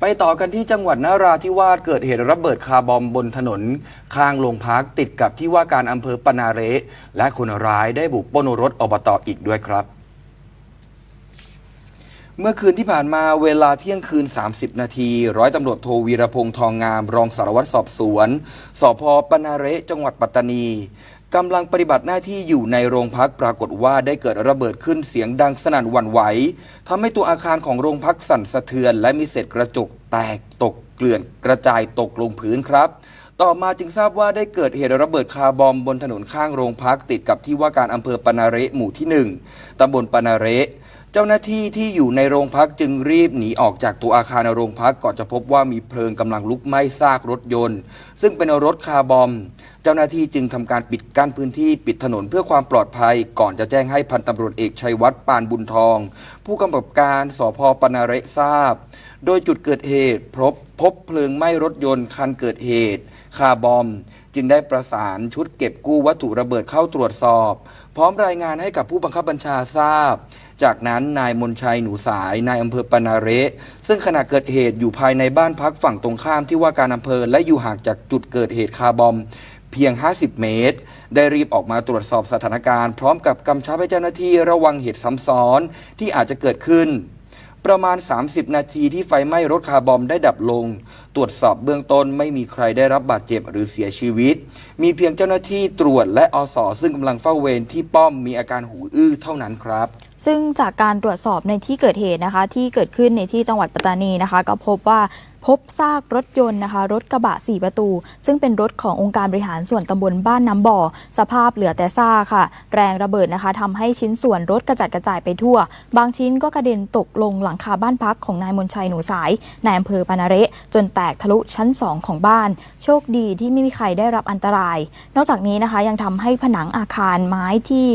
ไปต่อกันที่จังหวัดนราธิวาสเกิดเหตุระเบิดคาร์บอมบนถนน ข้างโรงพักติดกับที่ว่าการอำเภอปนาเระและคนร้ายได้บุกปล้นรถอบตอีกด้วยครับ เมื่อคืนที่ผ่านมาเวลาเที่ยงคืน 30 นาที ร้อยตำรวจโทวีรพงษ์ทองงาม รองสารวัตรสอบสวนสพปนาเระจังหวัดปัตตานี กำลังปฏิบัติหน้าที่อยู่ในโรงพักปรากฏว่าได้เกิดระเบิดขึ้นเสียงดังสนั่นหวั่นไหวทำให้ตัวอาคารของโรงพักสั่นสะเทือน และมีเศษกระจกแตกตกเกลื่อนกระจายตกลงพื้นครับ ต่อมาจึงทราบว่าได้เกิดเหตุระเบิดคาร์บอมบนถนนข้างโรงพักติดกับที่ว่าการอำเภอปนาเระหมู่ที่ 1ตำบลปนาเระ เจ้าหน้าที่ที่อยู่ในโรงพักจึงรีบหนีออกจากตัวอาคารโรงพักก่อนจะพบว่ามีเพลิงกำลังลุกไหม้ซากรถยนต์ ซึ่งเป็นรถคาร์บอม เจ้าหน้าที่จึงทำการปิดกั้นพื้นที่ปิดถนนเพื่อความปลอดภัย ก่อนจะแจ้งให้พันตำรวจเอกชัยวัฒน์ปานบุญทอง ผู้กำกับการสพปนาเรทราบ โดยจุดเกิดเหตุพบพบเพลิงไหม้รถยนต์คันเกิดเหตุ คาร์บอม จึงได้ประสานชุดเก็บกู้วัตถุระเบิดเข้าตรวจสอบ พร้อมรายงานให้กับผู้บังคับบัญชาทราบ จากนั้นนายมนชัยหนูสายนายอำเภอปนาเระซึ่งขณะเกิดเหตุอยู่ภายในบ้านพักฝั่งตรงข้ามที่ว่าการอำเภอและอยู่ห่างจากจุดเกิดเหตุคาร์บอมเพียง 50 เมตร ได้รีบออกมาตรวจสอบสถานการณ์ พร้อมกับกำชับให้เจ้าหน้าที่ระวังเหตุซ้ำซ้อนที่อาจจะเกิดขึ้น ประมาณ 30 นาทีที่ไฟไหม้รถคาร์บอมได้ดับลง ตรวจสอบเบื้องต้นไม่มีใครได้รับบาดเจ็บหรือเสียชีวิต มีเพียงเจ้าหน้าที่ตรวจและอสซึ่งกำลังเฝ้าเวรที่ป้อมมีอาการหูอื้อเท่านั้นครับซึ่งจากการตรวจสอบในที่เกิดเหตุนะคะ ที่เกิดขึ้นในที่จังหวัดปัตตานีนะคะ ก็พบว่า พบซากรถยนต์นะคะ รถกระบะ 4 ประตู ซึ่งเป็นรถขององค์การบริหารส่วนตำบลบ้านน้ำบ่อ สภาพเหลือแต่ซากค่ะ แรงระเบิดนะคะทำให้ชิ้นส่วนรถกระจัดกระจายไปทั่ว บางชิ้นก็กระเด็นตกลงหลังคาบ้านพักของนายมนชัยหนูสายนายอำเภอปานาเระจนแตกทะลุชั้น 2 ของบ้าน โชคดีที่ไม่มีใครได้รับอันตราย นอกจากนี้นะคะยังทำให้ผนังอาคารไม้ที่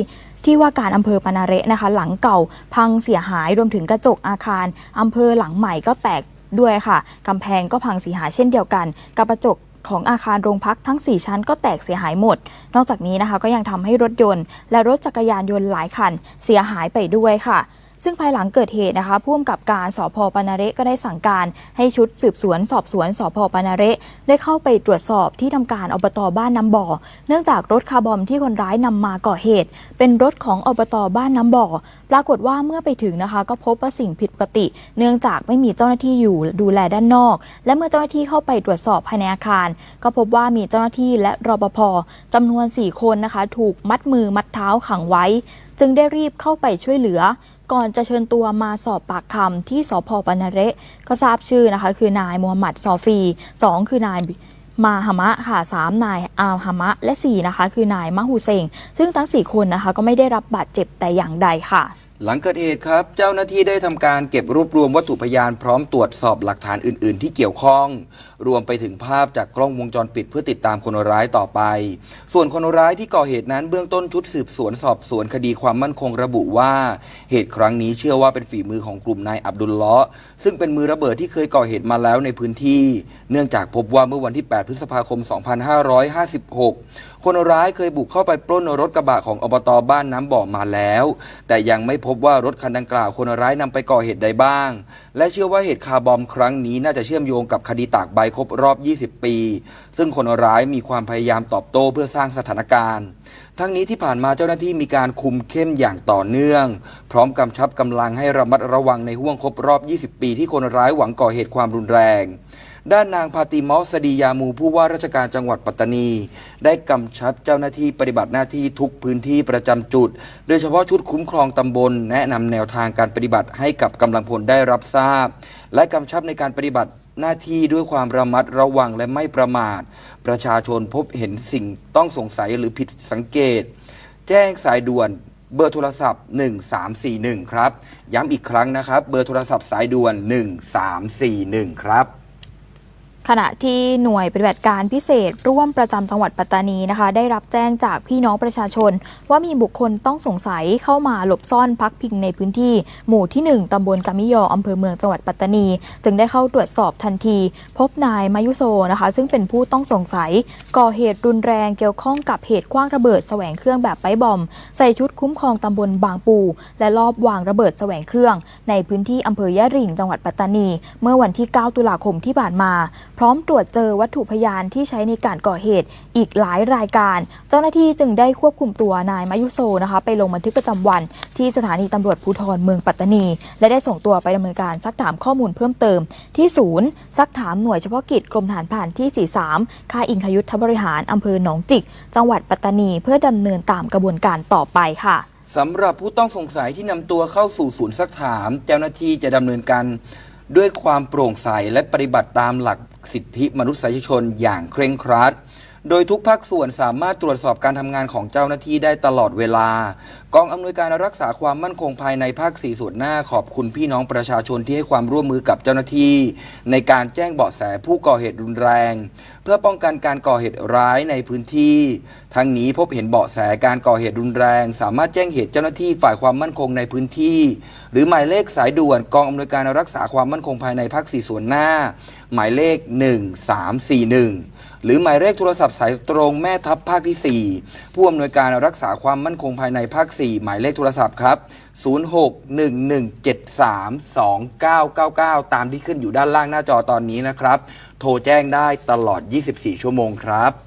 ที่ว่าการอำเภอปานาเระนะคะ หลังเก่าพังเสียหายรวมถึงกระจกอาคารอำเภอหลังใหม่ก็แตก ด้วยค่ะกำแพงก็พังเสียหายเช่นเดียวกัน กับกระจกของอาคารโรงพักทั้ง 4 ชั้นก็แตกเสียหายหมด นอกจากนี้นะคะก็ยังทำให้รถยนต์ และรถจักรยานยนต์หลายคัน เสียหายไปด้วยค่ะ ซึ่งภายหลังเกิดเหตุนะคะผู้กำกับการสพปานาเระก็ได้สั่งการให้ชุดสืบสวนสอบสวนสพปานาเระได้เข้าไปตรวจสอบที่ทำการอบตบ้านน้ำบ่อ เนื่องจากรถคาร์บอมที่คนร้ายนำมาก่อเหตุ เป็นรถของอบตบ้านน้ำบ่อ ปรากฏว่าเมื่อไปถึงนะคะก็พบว่าสิ่งผิดปกติ เนื่องจากไม่มีเจ้าหน้าที่อยู่ดูแลด้านนอก และเมื่อเจ้าหน้าที่เข้าไปตรวจสอบภายในอาคาร ก็พบว่ามีเจ้าหน้าที่และรปภจำนวน 4 คนนะคะ ถูกมัดมือมัดเท้าขังไว้ จึงได้รีบเข้าไปช่วยเหลือ ก่อนจะเชิญตัวมาสอบปากคำที่สพปนเระก็ทราบชื่อนะคะ คือนายมูฮัมหมัดซอฟีสองคือนายมาฮามะค่ะสามนายอาฮามะ และสี่นะคะ คือนายมะฮูเซงซึ่งทั้งสี่คนนะคะ ก็ไม่ได้รับบาดเจ็บแต่อย่างใดค่ะ หลังเกิดเหตุครับ เจ้าหน้าที่ได้ทำการเก็บรวบรวมวัตถุพยานพร้อมตรวจสอบหลักฐานอื่น ๆ ที่เกี่ยวข้อง รวมไปถึงภาพจากกล้องวงจรปิดเพื่อติดตามคนร้ายต่อไป ส่วนคนร้ายที่ก่อเหตุนั้นเบื้องต้นชุดสืบสวนสอบสวนคดีความมั่นคงระบุว่า เหตุครั้งนี้เชื่อว่าเป็นฝีมือของกลุ่มนายอับดุลเลาะห์ซึ่งเป็นมือระเบิดที่เคยก่อเหตุมาแล้วในพื้นที่ เนื่องจากพบว่าเมื่อวันที่ 8 พฤษภาคม 2556 คนร้ายเคยบุกเข้าไปปล้นรถกระบะของอบตบ้านน้ำบ่อมาแล้ว แต่ยังไม่พบว่ารถคันดังกล่าวคนร้ายนำไปก่อเหตุใดบ้าง และเชื่อว่าเหตุคาร์บอมครั้งนี้น่าจะเชื่อมโยงกับคดีตากใบครบรอบ 20 ปี ซึ่งคนร้ายมีความพยายามตอบโต้เพื่อสร้างสถานการณ์ ทั้งนี้ที่ผ่านมาเจ้าหน้าที่มีการคุมเข้มอย่างต่อเนื่อง พร้อมกำชับกำลังให้ระมัดระวังในห่วงครบรอบ 20 ปีที่คนร้ายหวังก่อเหตุความรุนแรง ด้านนางพาติมอสดียามูผู้ว่าราชการจังหวัดปัตตานี ได้กำชับเจ้าหน้าที่ปฏิบัติหน้าที่ทุกพื้นที่ประจำจุด โดยเฉพาะชุดคุ้มครองตำบล แนะนำแนวทางการปฏิบัติให้กับกำลังพลได้รับทราบ และกำชับในการปฏิบัติหน้าที่ด้วยความระมัดระวังและไม่ประมาท ประชาชนพบเห็นสิ่งต้องสงสัยหรือผิดสังเกต แจ้งสายด่วนเบอร์โทรศัพท์ 1341 ครับ ย้ำอีกครั้งนะครับ เบอร์โทรศัพท์สายด่วน 1341 ครับ ขณะที่หน่วยปฏิบัติการพิเศษร่วมประจำจังหวัดปัตตานีนะคะ ได้รับแจ้งจากพี่น้องประชาชน ว่ามีบุคคลต้องสงสัยเข้ามาหลบซ่อนพักพิงในพื้นที่ หมู่ที่ 1ตำบลกามิยออำเภอเมืองจังหวัดปัตตานี จึงได้เข้าตรวจสอบทันที พบนายมายุโซนะคะ ซึ่งเป็นผู้ต้องสงสัย ก่อเหตุรุนแรงเกี่ยวข้องกับเหตุคว้างระเบิดแสวงเครื่องแบบไปบอม ใส่ชุดคุ้มครองตำบลบางปู และลอบวางระเบิดแสวงเครื่อง ในพื้นที่อำเภอยะริ่งจังหวัดปัตตานี เมื่อวันที่ 9 ตุลาคมที่ผ่านมาพร้อมตรวจเจอวัตถุพยานที่ใช้ในการก่อเหตุอีกหลายรายการ เจ้าหน้าที่จึงได้ควบคุมตัวนายมายุโซนะคะไปลงบันทึกประจำวัน ที่สถานีตำรวจภูธรเมืองปัตตานี และได้ส่งตัวไปดำเนินการซักถามข้อมูลเพิ่มเติม ที่ศูนย์ซักถามหน่วยเฉพาะกิจกรมทหารผ่านที่ 43 ค่ายอิงคยุทธบริหารอำเภอหนองจิก จังหวัดปัตตานี เพื่อดำเนินตามกระบวนการต่อไปค่ะสำหรับผู้ต้องสงสัยที่นำตัวเข้าสู่ศูนย์ซักถาม เจ้าหน้าที่จะดำเนินการด้วยความโปร่งใสและปฏิบัติตามหลัก สิทธิมนุษยชนอย่างเคร่งครัด โดยทุกภาคส่วนสามารถตรวจสอบการทำงานของเจ้าหน้าที่ได้ตลอดเวลา กองอำนวยการรักษาความมั่นคงภายในภาคสี่ส่วนหน้าขอบคุณพี่น้องประชาชนที่ให้ความร่วมมือกับเจ้าหน้าที่ ในการแจ้งเบาะแสผู้ก่อเหตุรุนแรง เพื่อป้องกันการก่อเหตุร้ายในพื้นที่ ทั้งนี้พบเห็นเบาะแสการก่อเหตุรุนแรง สามารถแจ้งเหตุเจ้าหน้าที่ฝ่ายความมั่นคงในพื้นที่ หรือหมายเลขสายด่วนกองอำนวยการรักษาความมั่นคงภายในภาคสี่ส่วนหน้าหมายเลข 1341 หรือหมายเลขโทรศัพท์สายตรงแม่ทัพภาคที่ 4 ผู้อำนวยการรักษาความมั่นคงภายในภาค 4 หมายเลขโทรศัพท์ครับ 0611732999 ตามที่ขึ้นอยู่ด้านล่างหน้าจอตอนนี้นะครับ โทรแจ้งได้ตลอด 24 ชั่วโมงครับ